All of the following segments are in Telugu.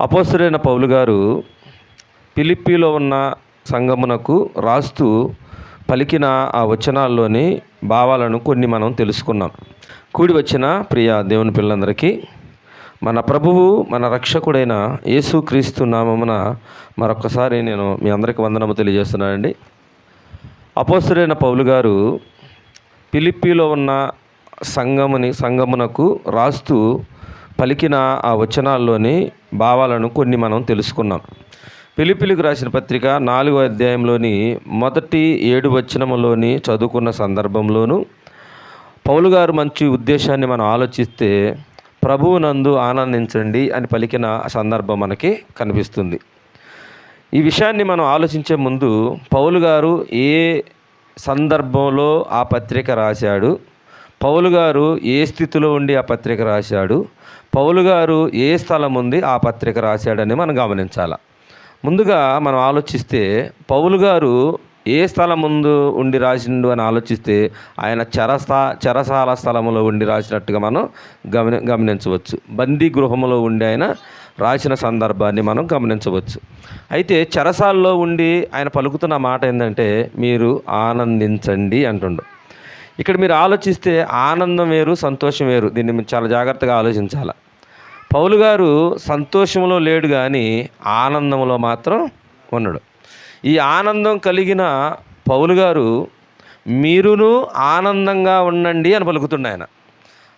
అపోస్తుడైన పౌలు గారు పిలిప్పిలో ఉన్న సంగమునకు రాస్తూ పలికిన ఆ వచనాల్లోని భావాలను కొన్ని మనం తెలుసుకున్నాం. కూడి వచ్చిన ప్రియ దేవుని పిల్లలందరికీ మన ప్రభువు మన రక్షకుడైన యేసుక్రీస్తు నామమున మరొకసారి నేను మీ అందరికి వందనము తెలియజేస్తున్నానండి. అపోస్తుడైన పౌలు గారు పిలిప్పిలో ఉన్న సంగముని సంగమునకు రాస్తూ పలికిన ఆ వచనాల్లోని భావాలను కొన్ని మనం తెలుసుకున్నాం. పిలిపిలికి రాసిన పత్రిక నాలుగో అధ్యాయంలోని మొదటి ఏడు వచనములోని చదువుకున్న సందర్భంలోనూ పౌలు గారు మంచి ఉద్దేశాన్ని మనం ఆలోచిస్తే ప్రభువునందు ఆనందించండి అని పలికిన సందర్భం మనకి కనిపిస్తుంది. ఈ విషయాన్ని మనం ఆలోచించే ముందు పౌలు గారు ఏ సందర్భంలో ఆ పత్రిక రాశాడు? పౌలు గారు ఏ స్థితిలో ఉండి ఆ పత్రిక రాశాడు? పౌలు గారు ఏ స్థలం ఉంది ఆ పత్రిక రాశాడని మనం గమనించాలి. ముందుగా మనం ఆలోచిస్తే పౌలు గారు ఏ స్థలం ముందు ఉండి రాసిండు అని ఆలోచిస్తే ఆయన చెరస్థా చెరసాల స్థలములో ఉండి రాసినట్టుగా మనం గమని గమనించవచ్చు. బందీ గృహములో ఉండి ఆయన రాసిన సందర్భాన్ని మనం గమనించవచ్చు. అయితే చెరసాల్లో ఉండి ఆయన పలుకుతున్న మాట ఏంటంటే మీరు ఆనందించండి అంటుండు. ఇక్కడ మీరు ఆలోచిస్తే ఆనందం వేరు సంతోషం వేరు. దీన్ని మీరు చాలా జాగ్రత్తగా ఆలోచించాలి. పౌలు గారు సంతోషంలో లేడు కానీ ఆనందంలో మాత్రం ఉన్నాడు. ఈ ఆనందం కలిగిన పౌలు గారు మీరును ఆనందంగా ఉండండి అని పలుకుతుండే ఆయన.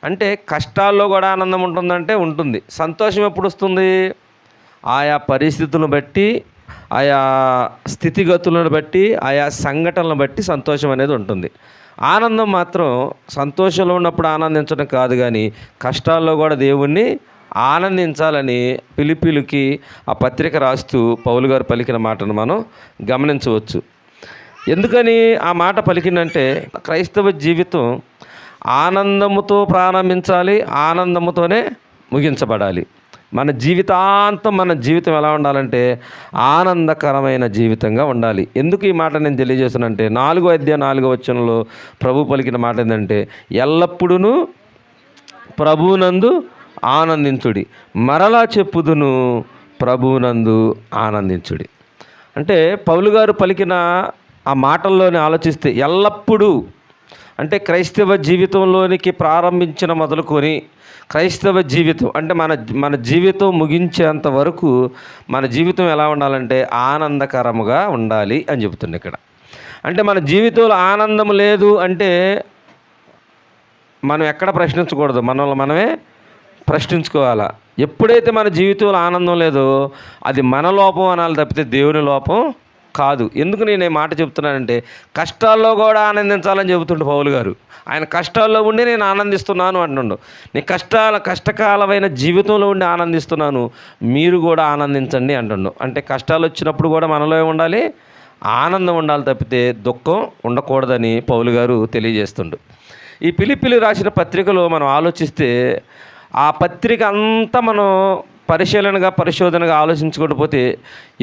అంటే కష్టాల్లో కూడా ఆనందం ఉంటుందంటే ఉంటుంది. సంతోషం ఎప్పుడు వస్తుంది? ఆయా పరిస్థితులను బట్టి ఆయా స్థితిగతులను బట్టి ఆయా సంఘటనలను బట్టి సంతోషం అనేది ఉంటుంది. ఆనందం మాత్రం సంతోషంలో ఉన్నప్పుడు ఆనందించడం కాదు కానీ కష్టాల్లో కూడా దేవుణ్ణి ఆనందించాలని పిలిపిలికి ఆ పత్రిక రాస్తూ పౌలు గారు పలికిన మాటను మనం గమనించవచ్చు. ఎందుకని ఆ మాట పలికిందంటే క్రైస్తవ జీవితం ఆనందముతో ప్రారంభించాలి ఆనందముతోనే ముగించబడాలి. మన జీవితాంతం మన జీవితం ఎలా ఉండాలంటే ఆనందకరమైన జీవితంగా ఉండాలి. ఎందుకు ఈ మాట నేను తెలియజేస్తానంటే నాలుగో అధ్యాయ నాలుగో వచనంలో ప్రభు పలికిన మాట ఏంటంటే ఎల్లప్పుడూ ప్రభువునందు ఆనందించుడి మరలా చెప్పుదును ప్రభువునందు ఆనందించుడి. అంటే పౌలు గారు పలికిన ఆ మాటల్లోనే ఆలోచిస్తే ఎల్లప్పుడూ అంటే క్రైస్తవ జీవితంలోనికి ప్రారంభించిన మొదలుకొని క్రైస్తవ జీవితం అంటే మన మన జీవితం ముగించేంత వరకు మన జీవితం ఎలా ఉండాలంటే ఆనందకరముగా ఉండాలి అని చెబుతుంది ఇక్కడ. అంటే మన జీవితంలో ఆనందం లేదు అంటే మనం ఎక్కడ ప్రశ్నించకూడదు. మనల్ని మనమే ప్రశ్నించుకోవాలా. ఎప్పుడైతే మన జీవితంలో ఆనందం లేదో అది మన లోపం అనాలి తప్పితే దేవుని లోపం కాదు. ఎందుకు నేను ఈ మాట చెప్తున్నానంటే కష్టాల్లో కూడా ఆనందించాలని చెబుతుండు పౌలు గారు. ఆయన కష్టాల్లో ఉండి నేను ఆనందిస్తున్నాను అంటుండు. నీ కష్టాల కష్టకాలమైన జీవితంలో ఉండి ఆనందిస్తున్నాను మీరు కూడా ఆనందించండి అంటుండు. అంటే కష్టాలు వచ్చినప్పుడు కూడా మనలో ఉండాలి ఆనందం ఉండాలి తప్పితే దుఃఖం ఉండకూడదని పౌలు గారు తెలియజేస్తుండు. ఈ పిలిపిలి రాసిన పత్రికలో మనం ఆలోచిస్తే ఆ పత్రిక అంతా మనం పరిశీలనగా పరిశోధనగా ఆలోచించుకోకపోతే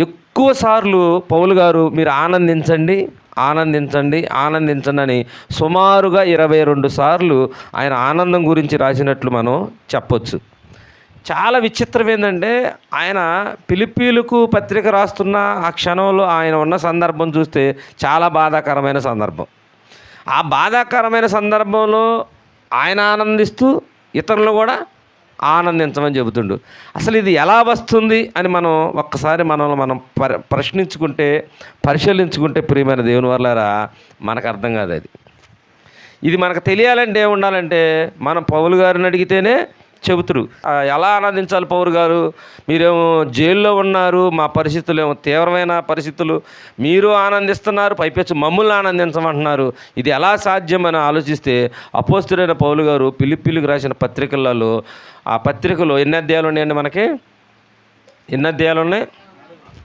ఎక్కువ సార్లు పౌలు గారు మీరు ఆనందించండి ఆనందించండి ఆనందించండి అని సుమారుగా ఇరవై రెండు సార్లు ఆయన ఆనందం గురించి రాసినట్లు మనం చెప్పొచ్చు. చాలా విచిత్రం ఏంటంటే ఆయన పిలిపీలకు పత్రిక రాస్తున్న ఆ క్షణంలో ఆయన ఉన్న సందర్భం చూస్తే చాలా బాధాకరమైన సందర్భం. ఆ బాధాకరమైన సందర్భంలో ఆయన ఆనందిస్తూ ఇతరులు కూడా ఆనందించమని చెబుతుండు. అసలు ఇది ఎలా వస్తుంది అని మనం ఒక్కసారి మనల్ని మనం పరి ప్రశ్నించుకుంటే పరిశీలించుకుంటే ప్రియమైన దేవుని వల్లారా మనకు అర్థం కాదు అది. ఇది మనకు తెలియాలంటే ఏముండాలంటే మనం పౌలు గారిని అడిగితేనే చెబుతురు. ఎలా ఆనందించాలి పౌరు గారు? మీరేమో జైల్లో ఉన్నారు మా పరిస్థితులు ఏమో తీవ్రమైన పరిస్థితులు. మీరు ఆనందిస్తున్నారు పైపెచ్చు మమ్మల్ని ఆనందించమంటున్నారు. ఇది ఎలా సాధ్యమని ఆలోచిస్తే అపోస్తుడైన పౌలు గారు పిలిపిలికి రాసిన పత్రికలలో ఆ పత్రికలో ఎన్ని అధ్యాయాలు ఉన్నాయండి మనకి? ఎన్ని అధ్యాయాలు ఉన్నాయి?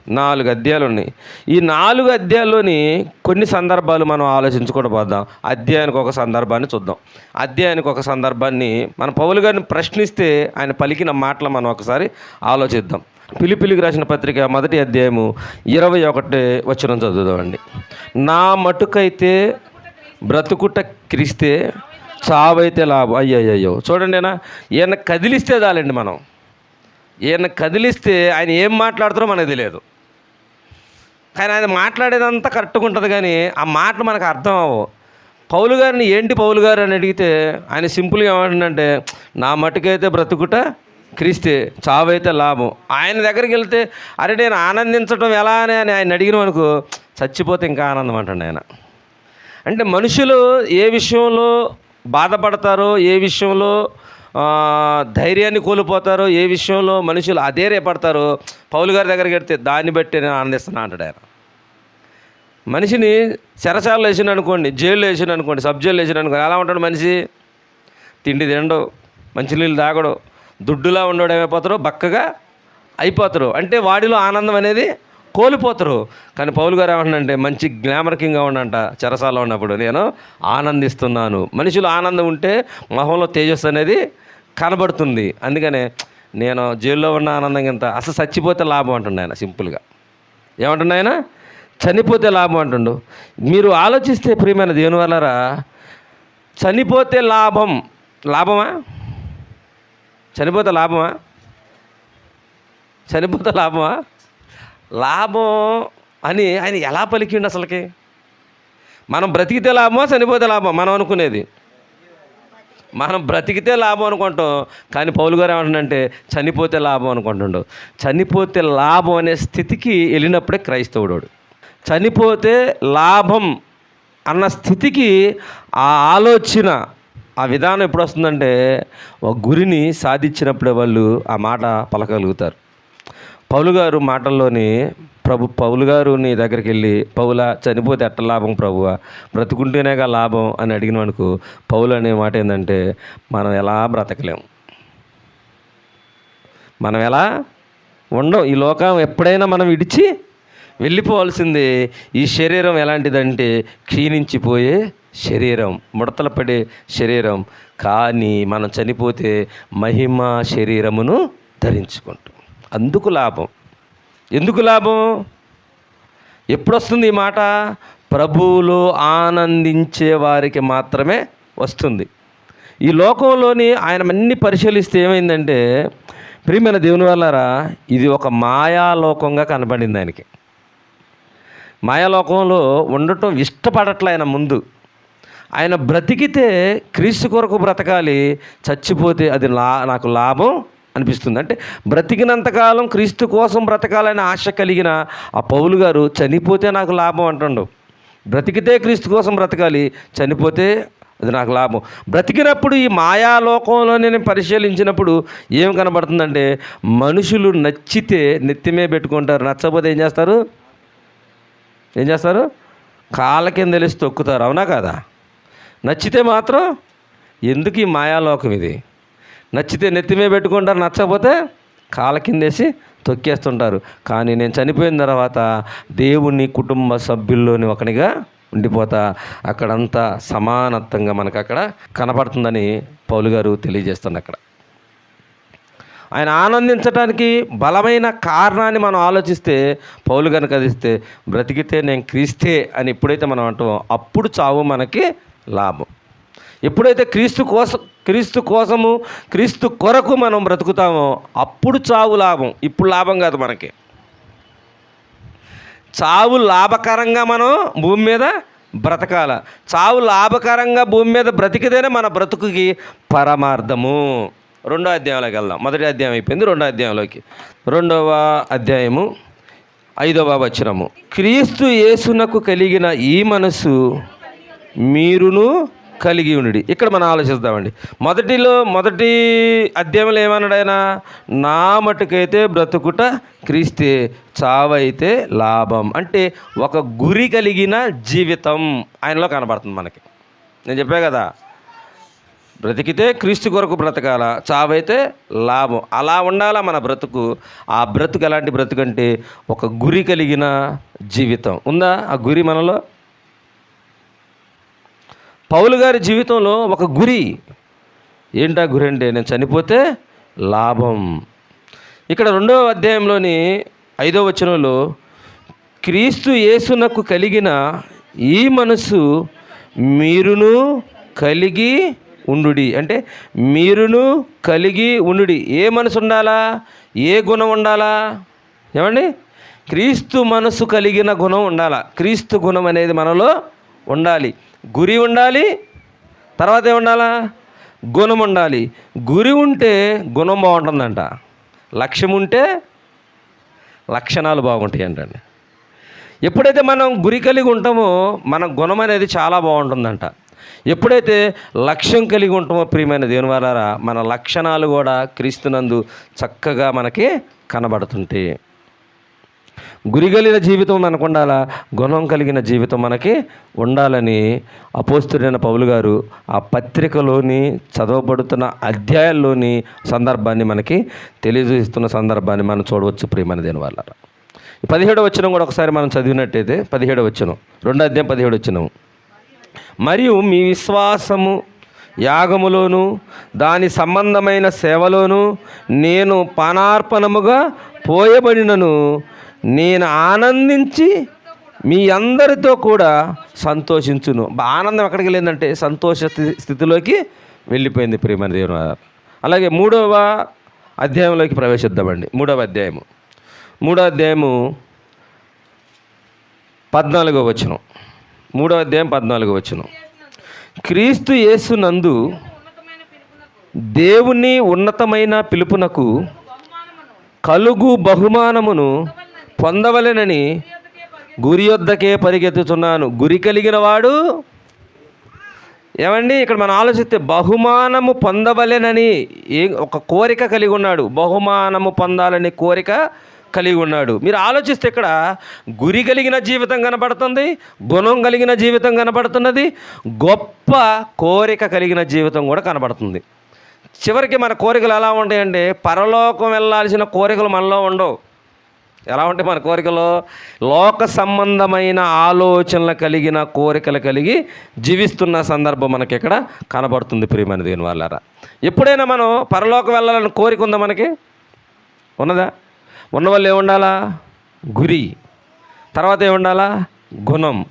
నాలుగు అధ్యాయాలు ఉన్నాయి. ఈ నాలుగు అధ్యాయాల్లోని కొన్ని సందర్భాలు మనం ఆలోచించుకుంటూ పోద్దాం అధ్యాయానికి ఒక సందర్భాన్ని చూద్దాం. అధ్యాయానికి ఒక సందర్భాన్ని మన పౌలు గారిని ప్రశ్నిస్తే ఆయన పలికిన మాటలు మనం ఒకసారి ఆలోచిద్దాం. పిలిపిలికి రాసిన పత్రిక మొదటి అధ్యాయము ఇరవై ఒకటి వచ్చిన చదువుదామండి. నా మటుకైతే బ్రతుకుట క్రిస్తే చావైతే లాభం. అయ్యయ్యో చూడండి అయినా ఈయన కదిలిస్తే చాలండి మనం. ఈయన కదిలిస్తే ఆయన ఏం మాట్లాడుతారో మనకు తెలియదు. కానీ ఆయన మాట్లాడేదంతా కరెక్ట్గా ఉంటుంది కానీ ఆ మాటలు మనకు అర్థం అవ్వవు. పౌలు గారిని ఏంటి పౌలు గారు అని అడిగితే ఆయన సింపుల్గా ఏమంటుందంటే నా మటుకైతే బ్రతుకుట క్రీస్తే చావైతే లాభం. ఆయన దగ్గరికి వెళ్తే అరే నేను ఆనందించడం ఎలా అని అని ఆయన అడిగిన అనుకో చచ్చిపోతే ఇంకా ఆనందం అంటాడు ఆయన. అంటే మనుషులు ఏ విషయంలో బాధపడతారో ఏ విషయంలో ధైర్యాన్ని కోల్పోతారో ఏ విషయంలో మనుషులు అధైర్యపడతారో పౌలు గారి దగ్గరికి వెడితే దాన్ని బట్టి నేను ఆనందిస్తున్నా అంటాడు ఆయన. మనిషిని చెరసాలలో వేసిన అనుకోండి జైల్లో వేసిన అనుకోండి సబ్ జైలు వేసిన అనుకోండి ఎలా ఉంటాడు మనిషి? తిండి తినడు మంచినీళ్ళు తాగడు దుడ్డులా ఉండడం ఏమైపోతారు బక్కగా అయిపోతారు. అంటే వాడిలో ఆనందం అనేది కోల్పోతారు. కానీ పౌలు గారు ఏమంటే మంచి గ్లామర్ కింగ్గా ఉండంట చెరసాలలో ఉన్నప్పుడు. నేను ఆనందిస్తున్నాను. మనిషిలో ఆనందం ఉంటే మొహంలో తేజస్సు అనేది కనబడుతుంది. అందుకనే నేను జైల్లో ఉన్న ఆనందం ఇంత అసలు చచ్చిపోతే లాభం అంటుండే ఆయన సింపుల్గా. ఏమంటుండే ఆయన? చనిపోతే లాభం అంటుండు. మీరు ఆలోచిస్తే ప్రియమైన దేవుని వల్లరా చనిపోతే లాభం లాభమా? చనిపోతే లాభమా? చనిపోతే లాభమా? లాభం అని ఆయన ఎలా పలికిండు అసలుకి? మనం బ్రతికితే లాభమా చనిపోతే లాభం మనం అనుకునేది. మనం బ్రతికితే లాభం అనుకుంటాం కానీ పౌలు గారు ఏమంటుందంటే చనిపోతే లాభం అనుకుంటుండు. చనిపోతే లాభం అనే స్థితికి వెళ్ళినప్పుడే క్రైస్తవుడు చనిపోతే లాభం అన్న స్థితికి ఆ ఆలోచన ఆ విధానం ఎప్పుడు వస్తుందంటే ఒక గురిని సాధించినప్పుడే వాళ్ళు ఆ మాట పలకగలుగుతారు. పౌలు గారు మాటల్లోని ప్రభు పౌలు గారు నీ దగ్గరికి వెళ్ళి పౌల చనిపోతే ఎట్ట లాభం ప్రభువా? బ్రతుకుంటేనేగా లాభం? అని అడిగిన మనకు పౌలు అనే మాట ఏంటంటే మనం ఎలా బ్రతకలేం? మనం ఎలా ఉండం? ఈ లోకం ఎప్పుడైనా మనం విడిచి వెళ్ళిపోవాల్సిందే ఈ శరీరం ఎలాంటిదంటే క్షీణించిపోయే శరీరం ముడతలు పడే శరీరం. కానీ మనం చనిపోతే మహిమ శరీరమును ధరించుకుంటాం. అందుకు లాభం. ఎందుకు లాభం? ఎప్పుడు వస్తుంది ఈ మాట? ప్రభువులో ఆనందించే వారికి మాత్రమే వస్తుంది. ఈ లోకంలోని ఆయన అన్ని పరిశీలిస్తే ఏమైందంటే ప్రియమైన దేవుని వల్లరా ఇది ఒక మాయాలోకంగా కనబడింది ఆయనకి. మాయాలోకంలో ఉండటం ఇష్టపడట్లే ఆయన ముందు. ఆయన బ్రతికితే క్రీస్తు కొరకు బ్రతకాలి చచ్చిపోతే అది లా నాకు లాభం అనిపిస్తుంది. అంటే బ్రతికినంతకాలం క్రీస్తు కోసం బ్రతకాలనే ఆశ కలిగిన ఆ పౌలు గారు చనిపోతే నాకు లాభం అంటుండు. బ్రతికితే క్రీస్తు కోసం బ్రతకాలి చనిపోతే అది నాకు లాభం. బ్రతికినప్పుడు ఈ మాయాలోకంలో నేను పరిశీలించినప్పుడు ఏం కనబడుతుందంటే మనుషులు నచ్చితే నెత్తిమే పెట్టుకుంటారు. నచ్చకపోతే ఏం చేస్తారు? ఏం చేస్తారు? కాళ్ళ కింద తెలిసి తొక్కుతారు. అవునా కదా? నచ్చితే మాత్రం ఎందుకు ఈ మాయాలోకం ఇది? నచ్చితే నెత్తిమే పెట్టుకుంటారు నచ్చకపోతే కాళ్ళ కిందేసి తొక్కేస్తుంటారు. కానీ నేను చనిపోయిన తర్వాత దేవుని కుటుంబ సభ్యుల్లోని ఒకనిగా ఉండిపోతా. అక్కడంతా సమానత్వంగా మనకు అక్కడ కనపడుతుందని పౌలు గారు తెలియజేస్తుంది అక్కడ. ఆయన ఆనందించడానికి బలమైన కారణాన్ని మనం ఆలోచిస్తే పౌలు కనుక కదిస్తే బ్రతికితే నేను క్రీస్తే అని ఎప్పుడైతే మనం అంటామో అప్పుడు చావు మనకి లాభం. ఎప్పుడైతే క్రీస్తు కోసం క్రీస్తు కోసము క్రీస్తు కొరకు మనం బ్రతుకుతామో అప్పుడు చావు లాభం. ఇప్పుడు లాభం కాదు మనకి. చావు లాభకరంగా మనం భూమి మీద బ్రతకాల. చావు లాభకరంగా భూమి మీద బ్రతికితేనే మన బ్రతుకుకి పరమార్థము. రెండో అధ్యాయంలోకి వెళ్దాం. మొదటి అధ్యాయం అయిపోయింది రెండో అధ్యాయంలోకి. రెండవ అధ్యాయము ఐదవ వచనము. క్రీస్తు యేసునకు కలిగిన ఈ మనసు మీరును కలిగి ఉండి. ఇక్కడ మనం ఆలోచిద్దామండి. మొదటిలో మొదటి అధ్యాయంలో ఏమన్నాడు ఆయన? నా మటుకైతే బ్రతుకుట క్రీస్తే చావైతే లాభం. అంటే ఒక గురి కలిగిన జీవితం ఆయనలో కనబడుతుంది మనకి. నేను చెప్పా కదా బ్రతికితే క్రీస్తు కొరకు బ్రతకాల చావైతే లాభం. అలా ఉండాలా మన బ్రతుకు? ఆ బ్రతుకు ఎలాంటి బ్రతుకు అంటే ఒక గురి కలిగిన జీవితం. ఉందా ఆ గురి మనలో? పౌలు గారి జీవితంలో ఒక గురి. ఏంటా గురి అంటే నేను చనిపోతే లాభం. ఇక్కడ రెండవ అధ్యాయంలోని ఐదో వచనంలో క్రీస్తు యేసునకు కలిగిన ఈ మనసు మీరును కలిగి ఉండుడి. అంటే మీరును కలిగి ఉండుడి. ఏ మనసు ఉండాలా? ఏ గుణం ఉండాలా? ఏమండి? క్రీస్తు మనసు కలిగిన గుణం ఉండాలా. క్రీస్తు గుణం అనేది మనలో ఉండాలి. గురి ఉండాలి తర్వాత ఏముండాలా గుణం ఉండాలి. గురి ఉంటే గుణం బాగుంటుందంట. లక్ష్యం ఉంటే లక్షణాలు బాగుంటాయి అంటండి. ఎప్పుడైతే మనం గురి కలిగి ఉంటామో మన గుణం అనేది చాలా బాగుంటుందంట. ఎప్పుడైతే లక్ష్యం కలిగి ఉంటామో ప్రియమైన దేవుని వారారా మన లక్షణాలు కూడా క్రీస్తునందు చక్కగా మనకి కనబడుతుంటాయి. గురిగలిన జీవితం మనకు ఉండాలా గుణం కలిగిన జీవితం మనకి ఉండాలని అపోస్తుడైన పౌలు గారు ఆ పత్రికలోని చదవబడుతున్న అధ్యాయాల్లోని సందర్భాన్ని మనకి తెలియజేస్తున్న సందర్భాన్ని మనం చూడవచ్చు ప్రియమైన దేని వల్ల పదిహేడవ వచ్చిన కూడా ఒకసారి మనం చదివినట్టయితే పదిహేడవ వచ్చనం రెండో అధ్యాయం పదిహేడు వచ్చినాము మరియు మీ విశ్వాసము యాగములోను దాని సంబంధమైన సేవలోను నేను పానార్పణముగా పోయబడినను నేను ఆనందించి మీ అందరితో కూడా సంతోషించును. ఆనందం ఎక్కడికి వెళ్ళిందంటే సంతోష స్థితిలోకి వెళ్ళిపోయింది ప్రియమైన దేవుని అలాగే మూడవ అధ్యాయంలోకి ప్రవేశిద్దామండి. మూడవ అధ్యాయము. మూడవ అధ్యాయము పద్నాలుగో వచనం. మూడవ అధ్యాయం పద్నాలుగో వచనం. క్రీస్తు యేసునందు దేవుని ఉన్నతమైన పిలుపునకు కలుగు బహుమానమును పొందవలెనని గురి యొద్దకే పరిగెత్తుతున్నాను. గురి కలిగిన వాడు ఏమండి? ఇక్కడ మనం ఆలోచిస్తే బహుమానము పొందవలెనని ఏ ఒక కోరిక కలిగి ఉన్నాడు. బహుమానము పొందాలని కోరిక కలిగి ఉన్నాడు. మీరు ఆలోచిస్తే ఇక్కడ గురి కలిగిన జీవితం కనపడుతుంది గుణం కలిగిన జీవితం కనపడుతున్నది గొప్ప కోరిక కలిగిన జీవితం కూడా కనబడుతుంది. చివరికి మన కోరికలు ఎలా ఉంటాయంటే పరలోకం వెళ్ళాల్సిన కోరికలు మనలో ఉండవు. ఎలా ఉంటాయి మన కోరికలు? లోక సంబంధమైన ఆలోచనలు కలిగిన కోరికలు కలిగి జీవిస్తున్న సందర్భం మనకి ఇక్కడ కనబడుతుంది ప్రియమైన దీని వాళ్ళారా ఎప్పుడైనా మనం పరలోకం వెళ్ళాలని కోరిక ఉందా మనకి? ఉన్నదా? ఉన్న వాళ్ళు ఏముండాలా? గురి. తర్వాత ఏముండాలా? గుణం.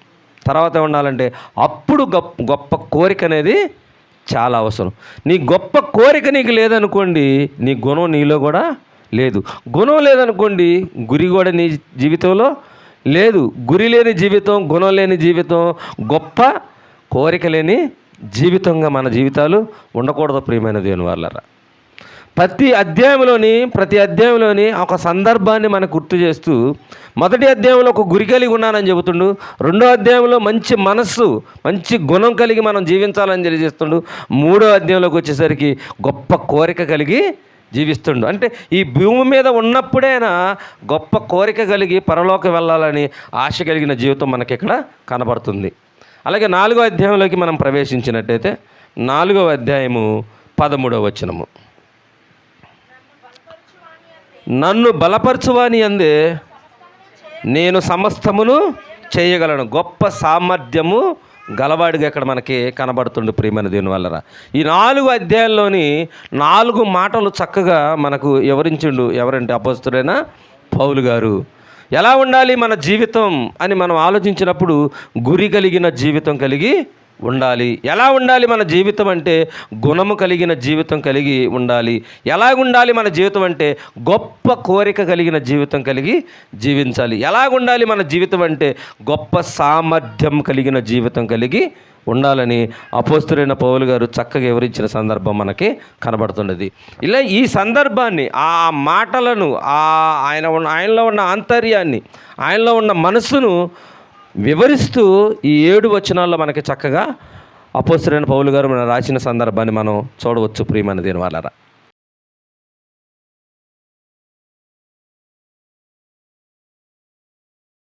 తర్వాత ఉండాలంటే అప్పుడు గొప్ప గొప్ప కోరిక అనేది చాలా అవసరం. నీ గొప్ప కోరిక నీకు లేదనుకోండి నీ గుణం నీలో కూడా లేదు. గుణం లేదనుకోండి గురి కూడా నీ జీవితంలో లేదు. గురి లేని జీవితం గుణం లేని జీవితం గొప్ప కోరిక లేని జీవితంగా మన జీవితాలు ఉండకూడదు ప్రియమైన దేవుని వాళ్ళరా ప్రతి అధ్యాయంలోని ప్రతి అధ్యాయంలోని ఒక సందర్భాన్ని మనకు గుర్తు చేస్తూ మొదటి అధ్యాయంలో ఒక గురి కలిగి ఉన్నానని చెబుతుండు రెండో అధ్యాయంలో మంచి మనస్సు మంచి గుణం కలిగి మనం జీవించాలని తెలియజేస్తుండు మూడో అధ్యాయంలోకి వచ్చేసరికి గొప్ప కోరిక కలిగి జీవిస్తుండు. అంటే ఈ భూమి మీద ఉన్నప్పుడైనా గొప్ప కోరిక కలిగి పరలోకి వెళ్ళాలని ఆశ కలిగిన జీవితం మనకి ఇక్కడ కనబడుతుంది. అలాగే నాలుగో అధ్యాయంలోకి మనం ప్రవేశించినట్టయితే నాలుగవ అధ్యాయము పదమూడవ వచనము. నన్ను బలపరచువాని అందే నేను సమస్తమును చేయగలను. గొప్ప సామర్థ్యము గలవాడిగా ఇక్కడ మనకి కనబడుతుండు ప్రియమైన దీనివల్లరా ఈ నాలుగు అధ్యాయాల్లోని నాలుగు మాటలు చక్కగా మనకు వివరించిండు ఎవరంటే అపస్తుడైన పౌలు గారు. ఎలా ఉండాలి మన జీవితం అని మనం ఆలోచించినప్పుడు గురి కలిగిన జీవితం కలిగి ఉండాలి. ఎలా ఉండాలి మన జీవితం అంటే గుణము కలిగిన జీవితం కలిగి ఉండాలి. ఎలా ఉండాలి మన జీవితం అంటే గొప్ప కోరిక కలిగిన జీవితం కలిగి జీవించాలి. ఎలా ఉండాలి మన జీవితం అంటే గొప్ప సామర్థ్యం కలిగిన జీవితం కలిగి ఉండాలని అపోస్తులైన పౌలు గారు చక్కగా వివరించిన సందర్భం మనకి కనబడుతున్నది. ఇలా ఈ సందర్భాన్ని ఆ మాటలను ఆ ఆయన ఉన్న ఆయనలో ఉన్న ఆంతర్యాన్ని ఆయనలో ఉన్న మనసును వివరిస్తూ ఈ ఏడు వచనాల్లో మనకి చక్కగా అపోసరైన పౌలు గారు మనం రాసిన సందర్భాన్ని మనం చూడవచ్చు ప్రియమైన దీని వాళ్ళరా